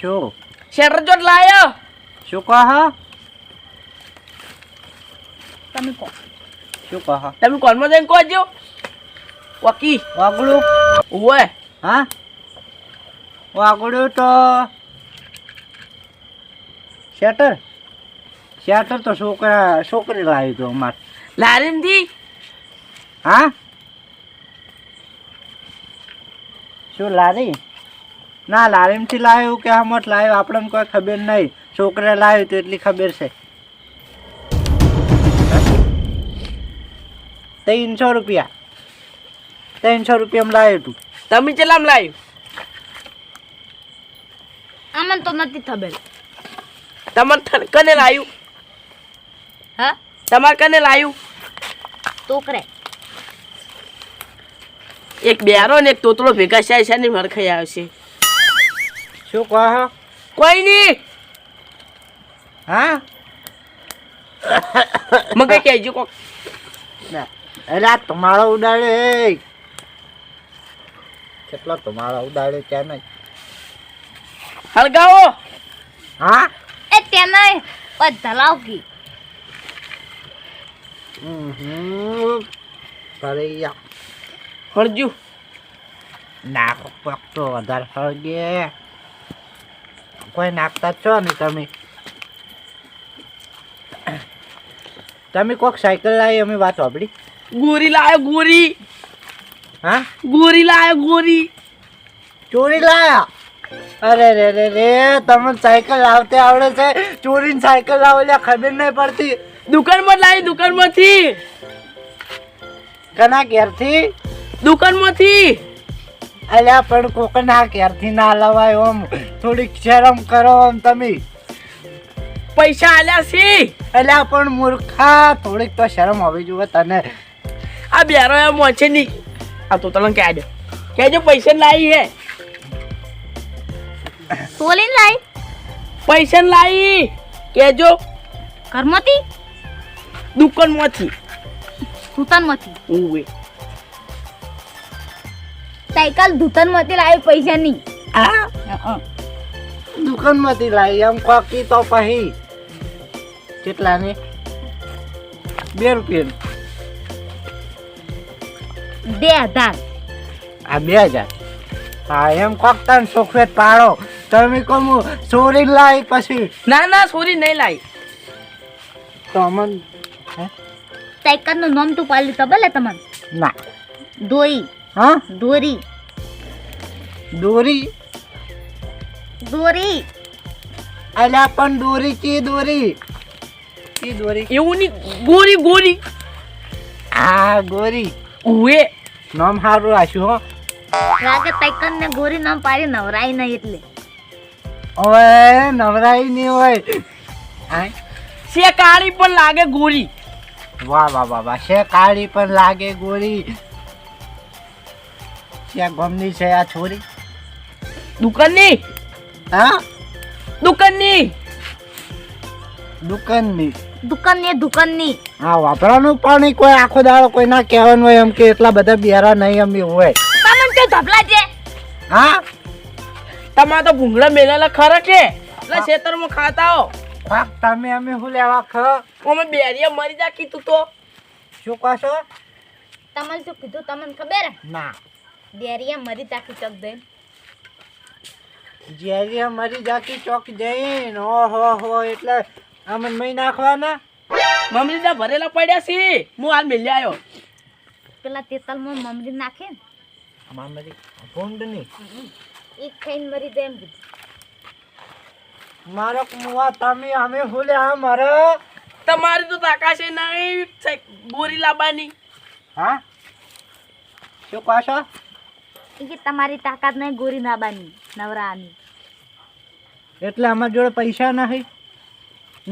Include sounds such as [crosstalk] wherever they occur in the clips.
શું? શેટર ચોટ લાયો. શું કહો તમે કહો શું કહો તમે કોલમાં જઈને કહો વકી વાગડું. ઓવે હા? વાગડું તો શેટર? શેટર તો છોકરા છોકરી લાવી તો અમારે. લારીનથી હા? શું લારી? ના લારીમથી લાવ્યું કે આમટ લાવ્યું? આપણને કોઈ ખબર નહીં. છોકરે લાવ્યું તો એટલી ખબર છે. ત્રણસો રૂપિયા. ત્રણસો રૂપિયામાં લાવ્યું તું. તમે ચેલામ લાવ્યું? આમને તો નથી ખબર. તમારે કને લાવ્યું? હા? તમારે કને લાવ્યું? તોકરે એક બેરો ને એક તોતળો ભેગા છે ને મરખાઈ આવશે. શું કહો કોઈ નહીં. હા? મગે કહેજો કોક? અરે તમારો ઉડાડે એ કેટલો તમારો ઉડાડે ક્યાં નહીં. હળગાવો હા? એ તેને ધલાવ કી હમ કરે યા હળજુ. નાક પગ તો વધારે સળગે કોઈ નાખતા છો ને તમે? તમે કોક સાયકલ લાવી અમે વાત સાંભળી ગોરી લાયો ગોરી. હા? ગોરી લાયો ગોરી. ચોરી લાયા? અરે રે રે રે તમને સાયકલ લાવતે આવડે છે. ચોરીને સાયકલ લાવેલા ખબર નહીં પડતી. દુકાનમાં લાવી દુકાનમાંથી. કના ઘેરથી? દુકાનમાંથી. અલ્યા પણ કોકના ક્યારથી ના લવાય ઓમ. થોડીક શરમ કરો આમ તમે. પૈસા આલ્યા સી અલ્યા પણ મૂર્ખા થોડીક તો શરમ હોવી જોઈએ તને. આ બેરો એમ મોચે નહીં. આ તો તને કહેજો. કહેજો પૈસા લાવી હે. તોલીને લાઈ. પૈસા લાવી કહેજો. ઘરમાંથી? દુકાનમાંથી. ધૂતનમાંથી ઉવે. સાયકલ ધૂતનમાંથી લાવી પૈસા ની હા. દુકાન દુકાનમાંથી લાવી એમ કોકી તો પછી કેટલાની? બે રૂપિયા બે હજાર. આ બે હજાર. હા એમ કોક તને સોફેટ પાડો તમે કહું ચોરી લાવી પછી. ના ના સોરી નહીં લાવી તો અમન સાયકલનું નામ તું પાડ્યું તો લે તમને? ના. દોરી હા? દોરી. દોરી? દોરી. અલ્યા પણ દોરી કે દોરી? કે દોરી? એવું નહીં. ગોરી ગોરી. આ ગોરી. ઉવે. નામ સારું રાખ્યું હો. રાતે તૈકન ને ગોરી નામ પાડી નવરાઈ નહીં એટલે. ઓય નવરાઈ નહીં હોય. આય. શેકાળી પણ લાગે ગોરી. વાહ વાહ વાહ વાહ. શેકાળી પણ લાગે ગોરી. છે ગમની છે આ છોરી. દુકાનની? હા? દુકાનની? દુકાનની. દુકાનની દુકાનની. હા વાપરાનું પાણી કોઈ આખો દાડો કોઈ ના કહેવાનું હોય એમ કે એટલા બધા બિયારા નહીં એમ એવું હોય તમને તો ધપલા છે. હા? તમારે તો ભૂંગળા મેલેલા ખરા છે. એટલે ખેતરમાં ખાતા હો. પાક તમે અમે શું લેવા ખ? અમે બેરીએ મરી જા કીધું તો. શું કહો છો? તમને શું કીધું? તમને ખબર? ના. ડેરીએ મરી તાકી ચક દે જ્યારે અમારી જાતી ચોક જઈને ઓહો હો એટલે આમને મહી નાખવાના? મમરીના ભરેલા પડ્યા છે. હું હાલ મેલી આવ્યો પેલા તેતલમાં મમરી નાખે ને. મામરી ભૂંડની. એક ખાઈને મરી જાય એમ મારો કુવા તમે અમે ભૂલે લેવા મારો? તમારી તો તાકાશે નહીં છે બોરી લાવવાની હા? શું કહો છો? એ કે તમારી તાકાત નહીં ગોરી નાબાની નવરાની. એટલે અમારા જોડે પૈસા નહીં.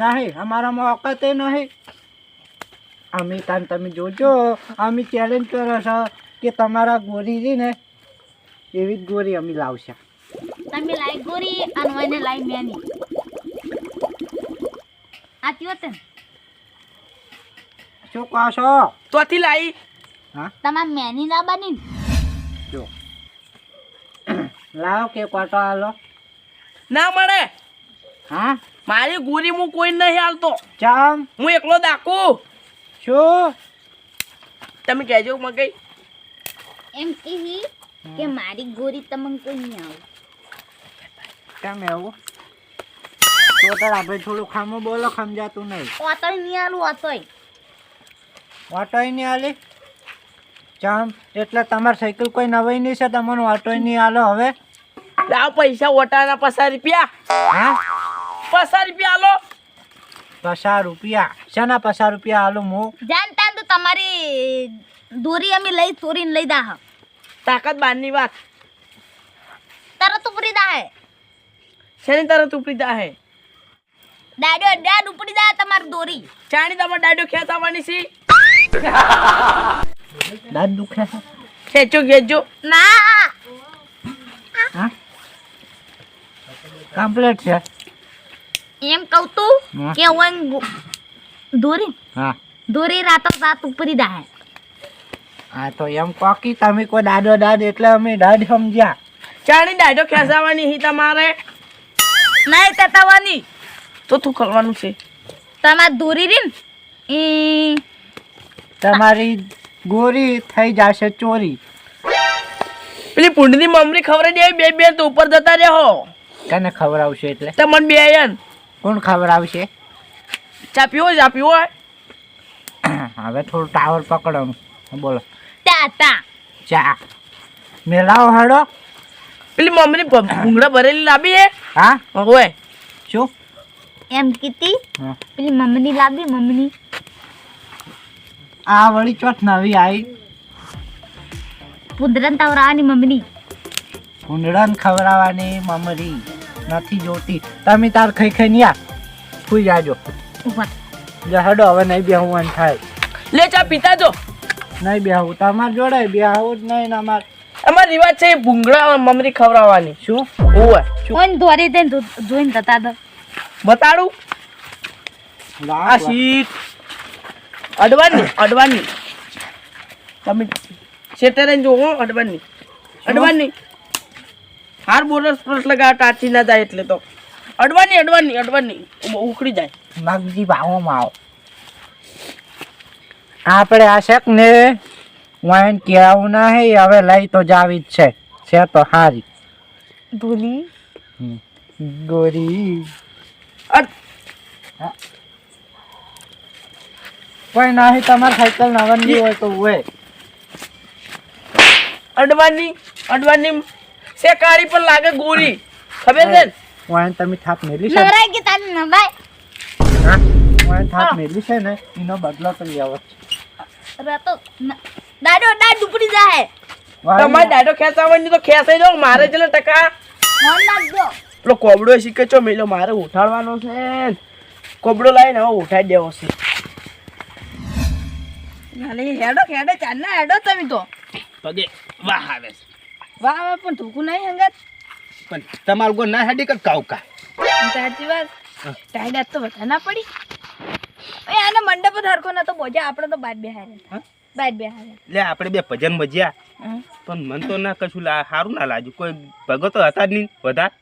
નહીં અમારામાં ઓકાતે નહીં. અમે તાન તમે જોજો અમે ચેલેન્જ કરો છો કે તમારા ગોરી છે ને એવી જ ગોરી અમે લાવશે. તમે લાઈ ગોરી અને લાઈ મેની. આતી હોત ને? શું કહો છો? તોથી લાવી હા? તમારા મેની ના બની જો. લાવો કે કોટો આલો ના મળે. હા? મારી ગોરી હું કોઈ નહીં હાલતો. ચમ? હું એકલો દાકુ શું? તમે કહેજો મગઈ એમ કહી કે મારી ગોરી તમને કોઈ નહીં આવે કેમ એવું? તો તાર આપણે થોડું ખામું બોલો સમજાતું નહીં. ઓતોય નહીં આલું ઓતોય ઓટોય નહીં આલી ચમ એટલે તમારી સાયકલ કોઈ નવાઈ નહીં છે તમને ઓટોય નહીં આલો હવે. લાવ પૈસા ઓટાના પચાસ રૂપિયા. હા? પચાસ રૂપિયા આલો. પચાસ રૂપિયા. શાના પચાસ રૂપિયા આલો મો? જાણતા તો તમારી દોરી અમે લઈ ચોરીને લઈ દા તાકાત બારની વાત. તરત ઉપડી દા હે. શેની તરત ઉપડી જાહે દાડો દાડ ઉપડી દા તમારી દોરી. ચાણી તમાર દાડો ખેંચાવાની છે. દાડ દુખે છે. ખેંચો ખેંચો. ના હા કમ્પ્લીટ છે. એમ કહું તું કે હું દોરી? હા. દોરી રાતો રાત ઉપરી દા હે તો એમ કોકી તમે કોઈ દાદો દાદ એટલે અમે દાદ સમજ્યા. ચાણી દાડો ખેંચાવાની હી તમારે? નહીં તેતાવાની. તો તું કરવાનું છે. તમારી દોરી રીન? ઈ તમારી ગોરી થઈ જશે ચોરી. પેલી પૂંડની મમરી ખબર દે બે બે તો ઉપર જતા રહો. તને ખવડાવશે એટલે. તમને બે યાર કોણ ખવડાવશે ચા પીવો ચા પીવો [coughs] હવે થોડું ટાવર પકડવાનું. બોલો. તા તા ચા. મેલાવો હાડો. પેલી મમ્મી ભૂંગળા ભરેલી લાવી હે. હા? હોય. શું? એમ કીધી હા. પેલી મમ્મીની લાવી મમ્મીની. આ વળી ચોથ નવી આવી પુંદરન તાવરાની મમ્મીની. પુંદરન ખવડાવવાની મમરી નથી જોતી. તમે તાર ખાઈ ખાઈ યા. સુઈ જાજો. હડો હવે નહીં બેહવું થાય. લે ચા પીતા જો નહીં બેહવું તમાર જોડે બેહવું જ નહીં ને અમાર. અમાર રિવાજ છે ભૂંગળા મમરી ખવડાવવાની. શું? હોય ઓન ધોરી દે જોઈને તતા દો. બતાડું? આ સીટ અડવાની અડવાની. તમે છેતરે જોવો અડવાની. અડવાની. હાર બોનસ પ્લસ લગાવ ટાચી ના જાય એટલે તો. અડવાની અડવાની અડવાની. ઉખડી જાય. મગજી ભાવોમાં આવો. આપણે આ શેક ને વાઈન કેવું ના હે હવે લઈ તો જાવી જ છે. છે તો હારી. ભૂલી. ગોરી. કોઈ નાહી તમારે સાયકલ નાવાની હોય તો હોય. અડવાની અડવાની શેકારી પણ લાગે ગોરી. ખબર છે ને? તમે થાપ મેલી છે? નવરાય કે તાને નવાય? વાઈન થાપ મેલી છે ને એનો બદલો જ છે. રાતો દાડો દાડ ડુપડી જાય તમારે દાડો ખેંચાવાની તો ખેંચાઈ દો મારે છે ને ટકા. ફોન નાખજો. પેલો કોબડો શીખે છો મેલો મારે ઉઠાડવાનો છે કોબડો લાવીને હવે ઉઠાડી દેવો છે. હેડો હેડો ચાલના હેડો તમે તો. પગે વાહ આવે છે. વાહ વાહ પણ ધોકું નહીં હંગત. પણ તમારું ગો ના હેડી કર કાવકા સાચી વાત. ટાઈડ આજ તો બધા ના પડી. ઓય આને મંડપ જ હરખો નતો બોજા આપણે તો બાદ બેહારે. બાદ બેહારે. લે આપણે બે ભજન મજ્યા પણ મન તો ના કશું સારું ના લાગ્યું. કોઈ ભગતો હતા જ નહીં વધારે?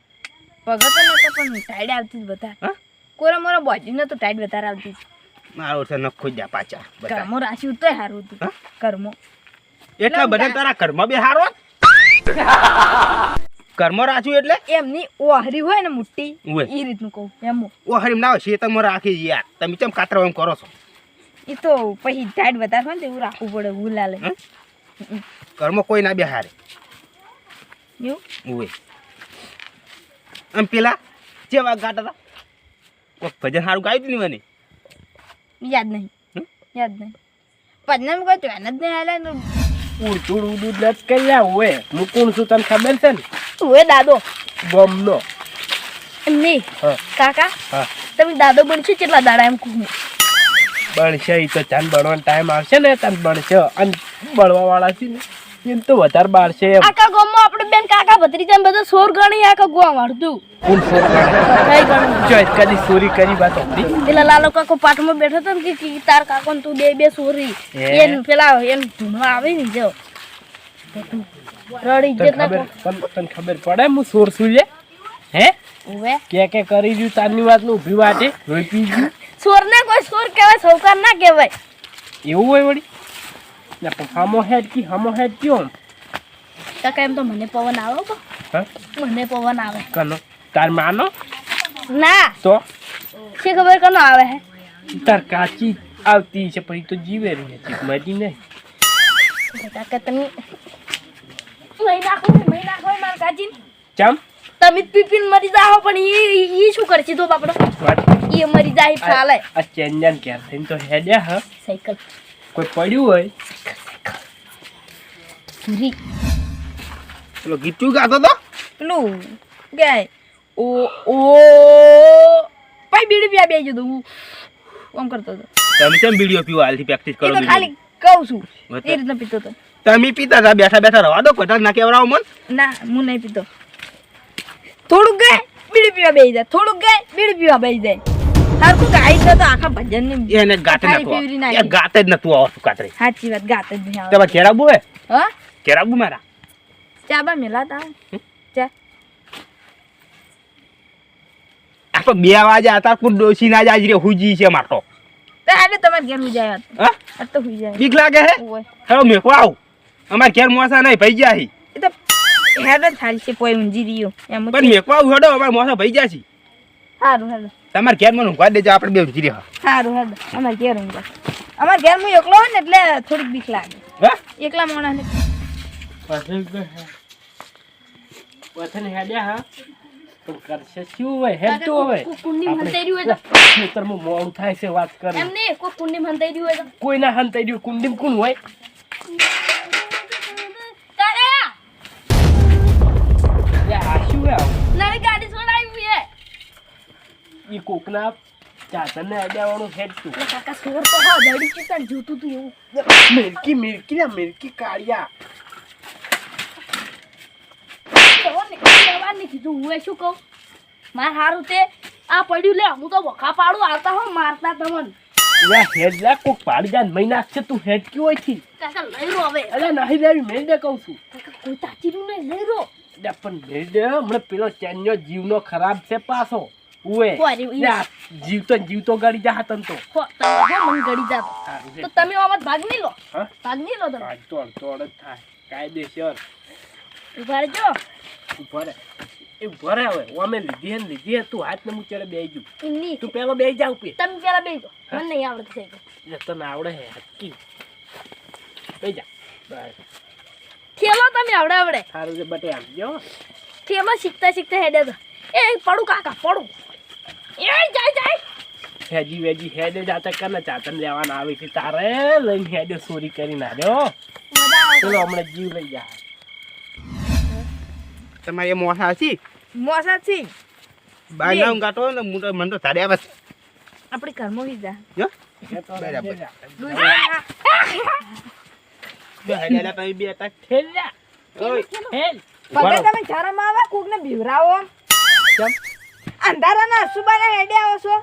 ભગતો નતો પણ ટાઈડ આવતી જ બધા કોરા મોરા બોજી નતો ટાઈડ વધારે આવતી મારો છે નખો જ પાછા કરમો રાશિ ઉતોય હારું હતું. કર્મો એટલા બધા તારા કર્મ બે હારો? કર્મ રાખ્યું એટલે? એમની ઓહરી હોય ને હોય. એ રીતનું કહું એમ. ઓ ના હોય શેતમ રાખી યાર. તમે કેમ કાતરા એમ કરો છો? એ તો પછી ટાઈડ વધારે હોય ને એવું રાખવું પડે ગુલાલે હમ? ઘરમાં કોઈ ના બે હારે એવું? હોય. એમ પેલા જેવા ગાતા હતા? ભજન સારું ગાયું હતું મને? યાદ નહીં? યાદ નહીં. પદનામ કોઈ એને જ નહીં હાલે ને ઉડતું ઉડું લટ કર્યા હોય હું? કોણ છું તને ખબર છે ને? તું દાદો. બમ નો નહીં? કાકા હા. તમે દાદો બનશો કેટલા દાડા એમ કહું બળશે એ તો ચાંદ બળવાનો ટાઈમ આવશે ને તને બળશે અને બળવા વાળા છે ને એમ તો વધારે બાળશે આખા ગામમાં આપણે બેન કાકા ભત્રીજા ને બધા સોર ગણી આખો ગોવા મારતું ફૂલ સોર કઈ ગણું? જો કદી સોરી કરી વાત હતી. પેલા લાલો કાકો પાઠમાં બેઠો હતો ને કે તાર કાકો ને તું બે બે સોરી. એન પેલા એન ધૂમવા આવે ને જો. રડી જેટલા તને ખબર પડે હું સોર સુજે હે? ઓવે કે કે કરી રહ્યું તારની વાતનું ઊભી વાટે રોઈ પી ગયું. સોર ને કોઈ સોર કહેવાય સૌકાર ના કહેવાય. એવું હોય વળી? ને હમો હેડ કી હમો હેડ કયો? કાકા એમ તો મને પવન આવે હો મને પવન આવે. કનો? તાર માનો ના. તો? છે ખબર કનો આવે હે? તાર કાચી આવતી છે પછી તો જીવે રહી છે મરી નહીં. કાકા તમે મહી નાખો મહી નાખો મારા કાચી ચમ? તમે પીપીન મરી જાઓ પણ એ એ શું કરશે? તો બાપડો. એ મરી જાય ચાલે. આ ચેન્જન કે થઈને તો હેડ્યા હા? સાયકલ. કોઈ પડ્યું હોય? પૂરી પેલો ગીતું ગાતો તો? પેલું ગાય ઓ ઓ પાઈ બીડી પીવા બે જતો હું આમ કરતો હતો. તમે કેમ વીડિયો પીવો? હાલથી પ્રેક્ટિસ કરો? ખાલી કહું છું એ રીતના પીતો હતો. તમે પીતા હતા બેઠા બેઠા રવા દો કટાર ના કેવરાવો મન. ના હું નહીં પીતો. થોડુંક ગાય બીડી પીવા બેસી જાય થોડુંક ગાય બીડી પીવા બેસી જાય. હરખું ગાય છે તો આખા ભજનની એને ગાતે નતું ગાતે જ નતું આવતું કાતરે સાચી વાત ગાત જ નહીં આવે તમારે ઘેરાબુ હે? હા ઘેરાબુ મારા? ચા બા મેલાતા ચા તો બે વાગે હતા કોઈ ડોસી ના જાય રે હુજી છે માટો તો એટલે તમારે ઘેર હુઈ જાય હા આ તો હુઈ જાય બીક લાગે હે હેલો મેકો આવ અમાર ઘેર મોસા નહીં ભઈ ગયા હી એ તો હેડ થાળી છે પોઈ ઊંઝી રહ્યો એમ પણ મેકો આવ હેડો અમાર મોસા ભઈ ગયા છે સારું હેડ તમારે ઘેર મને ઊંઘવા દેજો આપણે બે ઊંઘી રહ્યા સારું હેડ અમારે ઘેર ઊંઘ અમારે ઘેર હું એકલો હોય ને એટલે થોડીક બીક લાગે હા એકલા માણસ પછી વથન હેડ્યા હા તો કરશે શું હોય હેડતું હોય કુંડી મંતાઈ હોય તો ખેતરમાં મોડું થાય છે વાત કરી એમ નહીં કોઈ કુંડી મંતાઈ હોય તો કોઈના હંતાઈ રહ્યું કુંડીમ કોણ હોય કાકા લે આ શું હે આવું નવી ગાડી છોડાવી હે ઈ કોકના ચાચરને અડ્યાવાળું હેડતું એટલે કાકા સોર તો હા દડી ચૂતા જોતું તું એવું મિરકી મિરકી ને મિરકી કાળિયા જવાને કીધું હું શું કહું? મારે સારું તે. આ પડ્યું લે હું તો વખા પાડું આવતા હો મારતા તમને. લે હેડ લે કોક પાડી જાય મહી નાખશે તું હેડ ક્યો હોય લઈ રો હવે. અલે નહીં લેવી મેં દે કહું છું. કોઈ તાચીરું નહીં લઈ રો લે પણ મેં દે હમણાં પેલો ચેન્યો જીવનો ખરાબ છે પાછો. ઉએ ઈ. લે આ જીવતો જીવતો જા તન તો. તમે મને ગળી જાતો તો તમે આમાં ભાગ નહીં લો? ભાગ નહીં લો તમે? તો થાય. કાયદેસર. ઊભા રહેજો. ઊભા રે એ ઊભા રે હવે. અમે લીધી હે ને લીધી હે તું હાથ ને હું ચડે બેહી એમની તું પેલો બેહી જાવ પી તમે પેલા બેસો મને નહીં આવડતું સાયકલ એટલે તને આવડે હે હટકી બેહી જા. બસ થેલો તમે આવડે આવડે. સારું છે બટે આમ જો થેલો શીખતા શીખતા હેડે તો. એ પડું કાકા પડું. એ જાય જાય. હેજી વેજી હેડે જાતા કર ચાતન લેવાના આવી છે. તારે લઈને હેડે ચોરી કરી નાખ્યો ચલો હમણાં જીવ લઈ જા. તમારે મોસા છી? મોસા છી. બાય ના ઊંઘાતો ને હું તો મને તો તારે આવે છે. આપણે ઘરમાં હોઈ જો. બરાબર. હેડે હેડે તમે બે હતા હેલ્યા ઓય. હેલ. પગે તમે શરમ આવે કોક ને બીવરાવો. કેમ? અંધારાના અસુબાને હેડે આવો છો.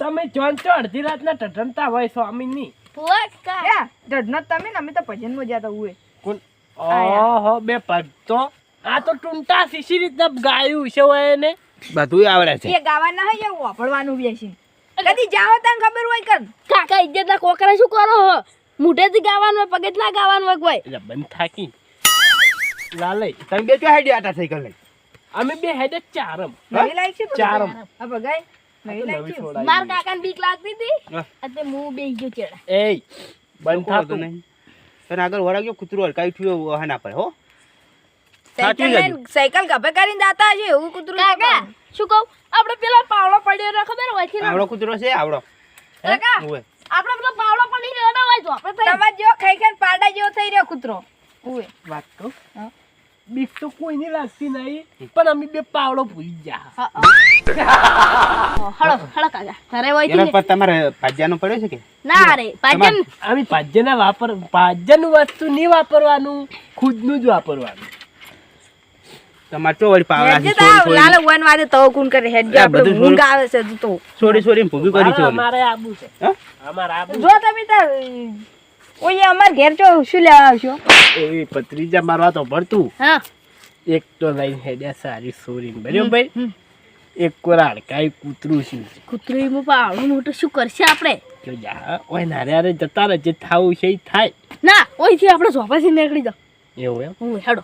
તમે જોન તો અડધી રાતના ટટનતા હોય સ્વામીની. ફુવા કા? યા તમે ને અમે તો ભજનમાં જ્યાં હુએ. કોણ? ઓહો બે પગ તો આ તો ટૂંટા શીશી રીતના ગાયું છે હોય ને બધું આવડે છે. એ ગાવાના હોય એવું વાપરવાનું બેસી કદી જાઓ તને ખબર હોય કર કાકા ઇજ્જતના કોકરા શું કરો હો? મોઢેથી ગાવાનું હોય પગે ના ગાવાનું હોય કોઈ. એટલે બંધ થાકી. લાલે તમે બે ક્યાં હેડી આટા સાયકલ લઈ? અમે બે હેડે ચારમ. નવી લાઈક છે ચારમ. હા છે? છોડાવી માર કાકાને બીક લાગતી હતી? હા. એટલે હું બેસી ગયો ચેડા. એય બંધ થાતું. નહીં. તને આગળ વળાગ્યો કૂતરો હલકાઈ થયો હના પર પડે સાયકલ લઈને સાયકલ ગભે કરીને જાતા હશે એવું કૂતરું ના કાકા. શું કહું? આપણે પેલા પાવડો પડ્યો રહ્યો ખબર? હોય છે આવડો કૂતરો છે આવડો. કાકા આપણે પેલો પાવડો પડી રહ્યો હોય તો આપણે થઈ તમારે જેવો ખાઈ ખાઈને પાડા જેવો થઈ રહ્યો કૂતરો. ઉવે. વાત કહું હા. બીક તો કોઈને લાગતી નહીં પણ અમે બે પાવડો ભૂલી જા હા, હા. હળો હળો કાકા. ઘરે હોય એનો પર તમારે ભાજ્યાનો પડ્યો છે કે? ના રે પાજન અમે પાજ્યના વાપર પાજ્યનું વસ્તુ નહીં વાપરવાનું ખુદનું જ વાપરવાનું. તમારે ચો વળી પાવડા હેડજે તાવ, લાલે વન વાદે તવ કુન કરે હેડજે આ આપણે ઊંઘ આવે છે તો. સોરી સોરી ભૂગી કરી છે અમારે આબુ છે. હા? અમારે આબુ જો તમે તાર ઓય અમાર ઘેર ચો શું લેવા આવશો? એ ભત્રીજા મારવા તો ભરતું. હા. એક તો લઈને હેડ્યા સારી સોરી બરાબર એક કોરાડ કાંઈ કૂતરું શું છે. કૂતરું પણ આવડું મોટું શું કરશે આપણે જો જા ઓય નારે હારે જતા રહે. જે થાવું છે એ થાય. ના ઓયથી આપણે ઝોપાથી નીકળી જાઓ. એવું એમ? હું હેડો.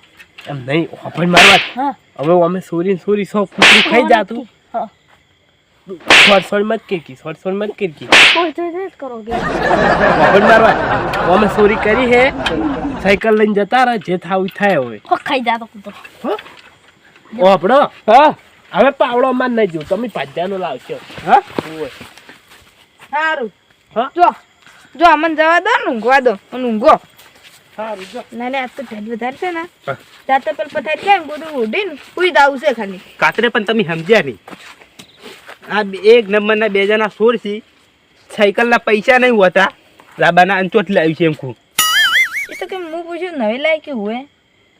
એમ નહીં ઓપન મારવા હા. હવે અમે સોરી સોરી સો કૂતરું ખાઈ જાતું. હા. સોર સોર મત કિરકી સોર સોર મત કિરકી ઓપન મારવા અમે સોરી કરી હે સાયકલ લઈને જતા રહે જે થાવું થાય હવે. ખાઈ જાતો ઓ આપણો? હા. હવે પાવડો માં નહીં જો તમે પાજાનો લાવશો. હા? સારું. હા? જો જો અમને જવા દો ને ઊંઘવા દો અને ઊંઘો ના ના તો ઢેલ વધારે છે ને. હા. જાતે પેલ પથારી ને બધું ઉડીને ઉઈ દાવું છે ખાલી. કાતરે પણ તમે સમજ્યા નહીં. આ એક નંબરના બે જણા સોર છે. સાયકલના પૈસા નહીં હોતા. રાબાના અંચોટ લાવી છે એમ કહું. એ તો કે હું પૂછ્યું નવી લાવી કે હોય?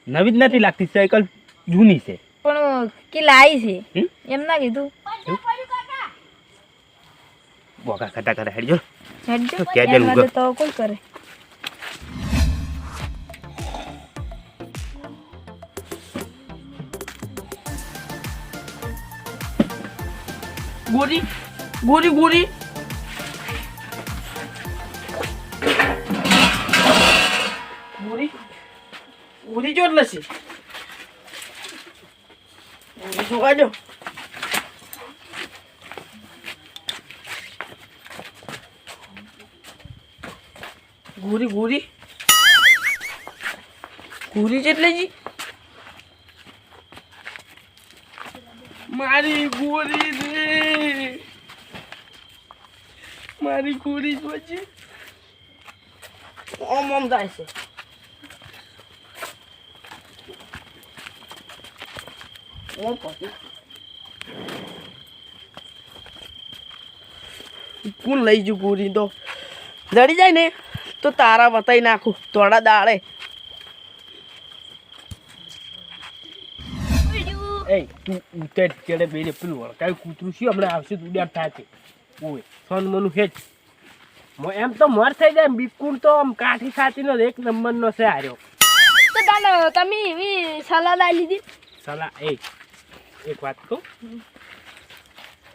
નવી જ નથી લાગતી સાયકલ જૂની છે. પણ કે લાવી છે? હમ? એમ ના કીધું. હેડજો. હેડજો. એમ જવું માટે તો કોઈ કરે? ગોરી ગોરી ગોરી. ગોરી ગોરી જો લસી ગોરી જો ગોરી ગોરી. ગોરી જેટલે જી. મારી ગોરી રે મારી ગોરી જોજે ઓમ ઓમ થાય છે. ઓમ પછી. કોણ લઈ જુ ગોરી તો? જડી જાય ને તો તારા વતાઈ નાખું. થોડા દાડે. એ તું ઉતર ચડે બેરે પેલું વળકાયું કૂતરું છે હમણાં આવશે તું ડેપ થાય ઓય સોન મનું હેજ મો એમ તો મર થઈ જાય બિકુણ તો આમ કાઠી સાચીનો એક નંબરનો છે હાર્યો તો તાને તમે એવી સલાહ લઈ લીધી સલાહ એ એક વાત કહું.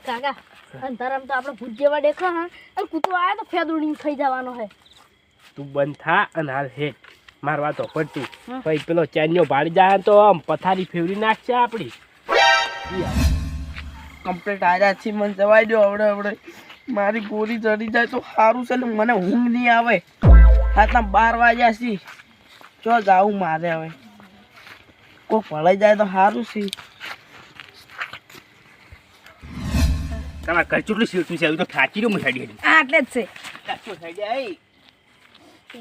કાકા અંધારામ તો આપણે ભૂત જેવા દેખા હા? અને કૂતરો આવ્યો તો ફેદ ઉડીને ખાઈ જવાનો હે. તું બંધ થા અને હાલ હે. માર વાતો પડતું. પછી પેલો ચેન્યો ભાડી જાય તો આમ પથારી ફેવરી નાખશે આપણી કમ્પ્લીટ આજા છે મને જવાય દો હવડે હવડે મારી ગોળી ચડી જાય તો સારું છે ને મને ઊંઘ નહીં આવે. રાતના બાર વાગ્યા છે જો જાવું મારે હવે. કોઈ ભળાઈ જાય તો સારું છે. તમારે ઘર સીટું છે? તો થાચી રહ્યો હેડી હેડી એટલે જ છે.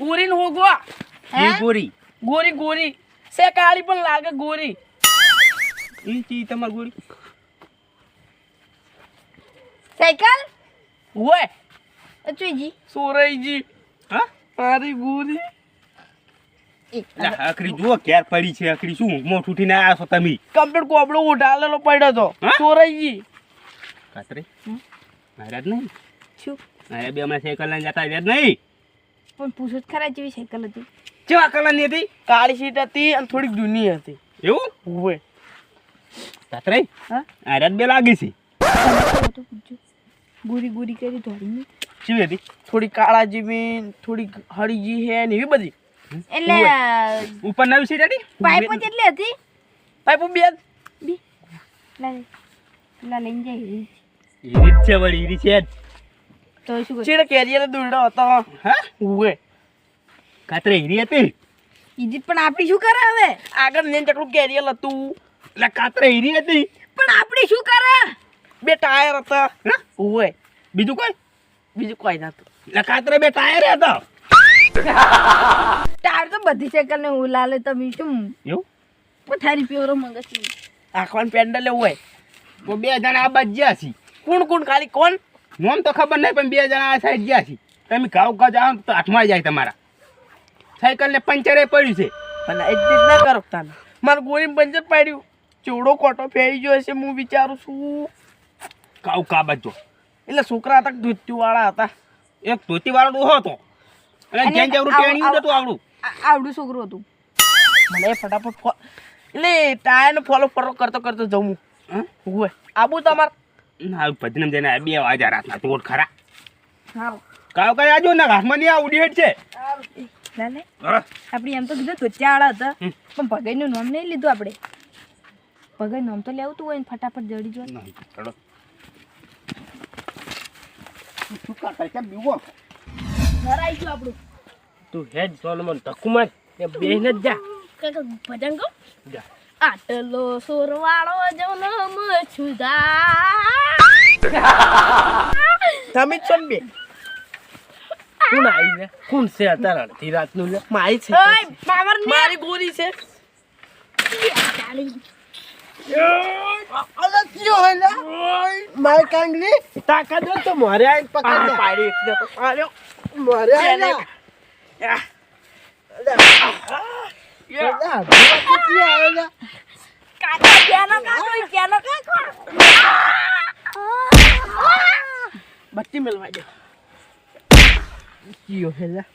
ગોરી ગોરી. ગોરી ગોરી. સે કાળી પણ લાગે ગોરી. ચી તમારી ગોરી? સાયકલ? હોય અચુજી સોરાઈજી. હા? મારી ગોરી. લા, આખરી જુઓ ક્યાર પડી છે આખરી? શું ઊંઘમાં ઉઠીને આવ્યા છો તમે? કમ્પ્લીટ કોપડો ઉઠાલેલો પડ્યો તો. હા? સોરાઈજી. કાતરે માર્યા જ નહીં? શું? મારે બે હમણાં સાયકલ લઈને જતા જ નહીં? પણ પૂછો જ ખરા જેવી સાયકલ હતી. કેવા કલરની હતી? કાળી સીટ હતી અને થોડીક જૂની હતી. એવું? હોય કાતરે હા? આર્યા જ બે લાગી છે. ગોરી ગુરી કરી ધોરી જીવી હતી થોડી કાળા જીવી થોડી હળીજી હે ને એવી બધી? એટલે ઉપર નવી સીટ હતી પાઇપો કેટલી હતી? પાઇપો બેન લા લા. લઈને જાય ઈ છે વળી ઈરી છે તો શું ચીડ કેરિયર દોડ્યો હતો. હે? ઉવે. કાતરે ઈરી હતી. ઈજી પણ આપણી શું કરે હવે? આગળ ને ચકડું કેરિયર હતું એટલે કાતરે ઈરી હતી. પણ આપણી શું કરે? બે ટાયર હતા. ઓય બીજું કોઈ? બીજું કોઈ નતું. એટલે કાતરે બે ટાયર હતા. [laughs] ટાયર તો બધી સાયકલ ને હું લાલે તમે શું એવું? પથારી પ્યોરો મંગસી આખવાન પેન્ડલ હોય તો બે જણા આ બાજુ ગયા છે કોણ કોણ ખાલી કોણ? નોમ તો ખબર નહીં પણ બે જણા આ સાઈડ ગયા છે તમે ગાવ ગાવ જાઓ તો હાથમાં જાય તમારા. સાયકલ ને પંચરે પડ્યું છે. પણ એક જ ના કરો તમે મારું ગોળી પંચર પાડ્યું. ચોડો કોટો ફેરી ગયો છે હું વિચારું છું. કાવ કા બાજુ. એટલે છોકરા હતા ધોતી વાળા હતા. એક ધોતી વાળો ડોહો હતો. અને જેન જેવડું આવ- ટેણી હતું આવડું. આવડું છોકરું હતું. મને ફટાફટ એટલે ટાયર ફોલો ફોલો કરતો કરતો જવું હં? આબુ તમાર. ના ભજનમ જઈને બે વાગ્યા રાતના તોડ ખરા. સારું કાયો કઈ આજો ને હાથમાં નહીં આ ઉડી હેડ છે. આપણે એમ તો કીધું ધોતિયાવાળા હતા. પણ ભગાઈનું નામ નહીં લીધું આપણે ભગાઈ નામ તો લેવું તું હોય ને ફટાફટ જડી જો નહીં, ચલો. ઘર આવી ગયું આપણું તું હેડ સોનમન ધક્કુમાર એ બેન જ જા. કાકા ભજન કહું જા. આટલો સોરવાળો જન્મ છુદા તમે ને બે. કોણ આવી ને કોણ છે અત્યારે? અડધી રાતનું લે. મારી છે? ને મારી ગોરી છે. મારી કાંગલી તાકા દો તો મોરે આઈ પકડ. પાડી તો પાડ્યો મારે કાકો બત્તી મેળવા દે. કીયો હેલા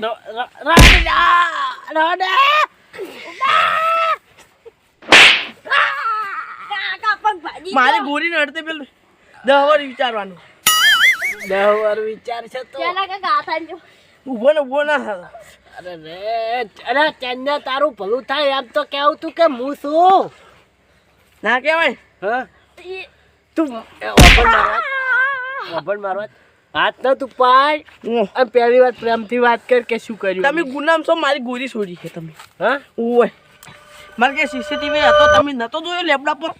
લે. ર- ર- રાજા, રાજા. કાકા પગ ભાજી મારી ગોરી નડતે પેલું દહ વાર વિચારવાનું. દહ વાર વિચાર છે તો. ઊભો ને ઊભો ના થાય અરે રે અરે ચંદા તારું ભલું થાય એમ તો કેવું તું કે હું છું? ના કહેવાય. હા? તું ઓપન મારવા ઓપન મારવા હાથ ન તું પાડ. ઉહ. અને પહેલી વાર પ્રેમથી વાત કર કે શું કર્યું તમે ગુનામ છો મારી ગોરી છોડી છે તમે. હા? ઓય મારે કે સીસીટીવી હતો તમે નતો જોયો લેપટોપ પર?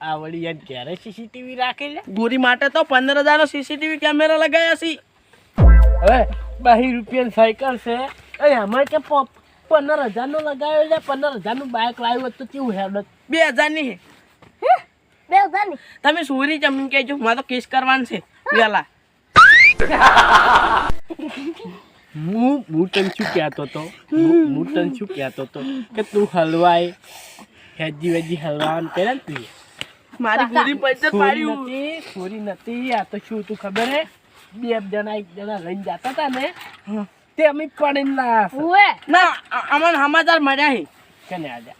આ વળી યાર ક્યારે સીસીટીવી રાખેલા લે ગોરી માટે તો પંદર હજારનો સીસીટીવી કેમેરા લગાવ્યા છે. હવે બાહી રૂપિયાની સાયકલ છે. એ અમારે કે પંદર હજારનો લગાવ્યો છે. પંદર હજારનું બાઇક લાવ્યું હોત તો કેવું હેડત બે હજારની બે હજારની તમે સુરી જમીન કહેજો. મારે તો કેસ કરવાનું છે. પેલા હું હું તને શું કહેતો હતો? હું હું તને શું કહેતો હતો? કે તું હલવાય. હેજી વેજી હલવાનું કરે ને તું. મારી પૂરી ચોરી પાડ્યું. નથી પૂરી નથી આ તો શું તું ખબર હે? બે જણા એક જણા લઈને જતા હતા ને તે અમે પડીને લાયા ઓએ ના અમને સમાચાર મળ્યા છે કને આજા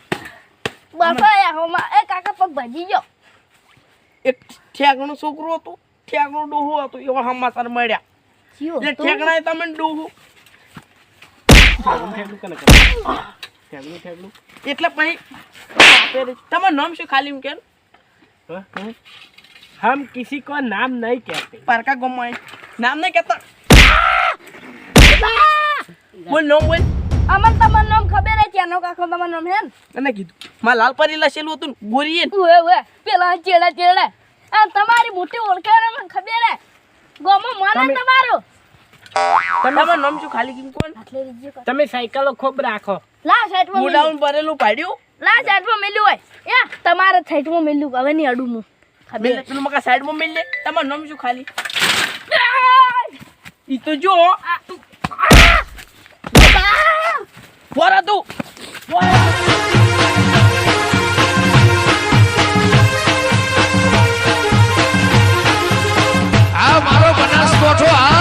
બફાયા હોમા એ કાકા પગ ભજી ગયો. એક ઠેકણો છોકરો હતો ઠેકણો ડોહો હતો એવા સમાચાર મળ્યા. એટલે ઠેકણા તમે ડોહો. એટલે પછી. તમારું નામ શું ખાલી કેમ? हम किसी को नाम नहीं कहते પારકા ગમાય નામ નહીં કહેતા બોલ નામ બોલ અમન તમાર નામ ખબર હે કેનો કાકો તમાર નામ હે ને અને કીધું માં લાલ પરી લસેલું હતું ને ગોરીએ ને. ઉવે ઉવે પેલા ચેડા ચેડા આ તમારી મોટી ઓળખાણ મને ખબર હે ગોમો મને તમે- તમારો તમારું નામ શું ખાલી કેમ કોણ આટલે રીજ્યો કાકા. તમે સાયકલો ખૂબ રાખો લા સાઈડમાં મેલ્યું ગોડાઉન ભરેલું પાડ્યું લા સાઈડમાં મેલ્યું હોય. યા તમારા સાઈડમાં મેલ્યું. હવે નહીં અડું હું. ખબર પેલું મકા સાઈડમાં મેલ લે તમારું નામ શું ખાલી? ઈ તો જો વરા તું. વરા મારો બનાસકોઠો આ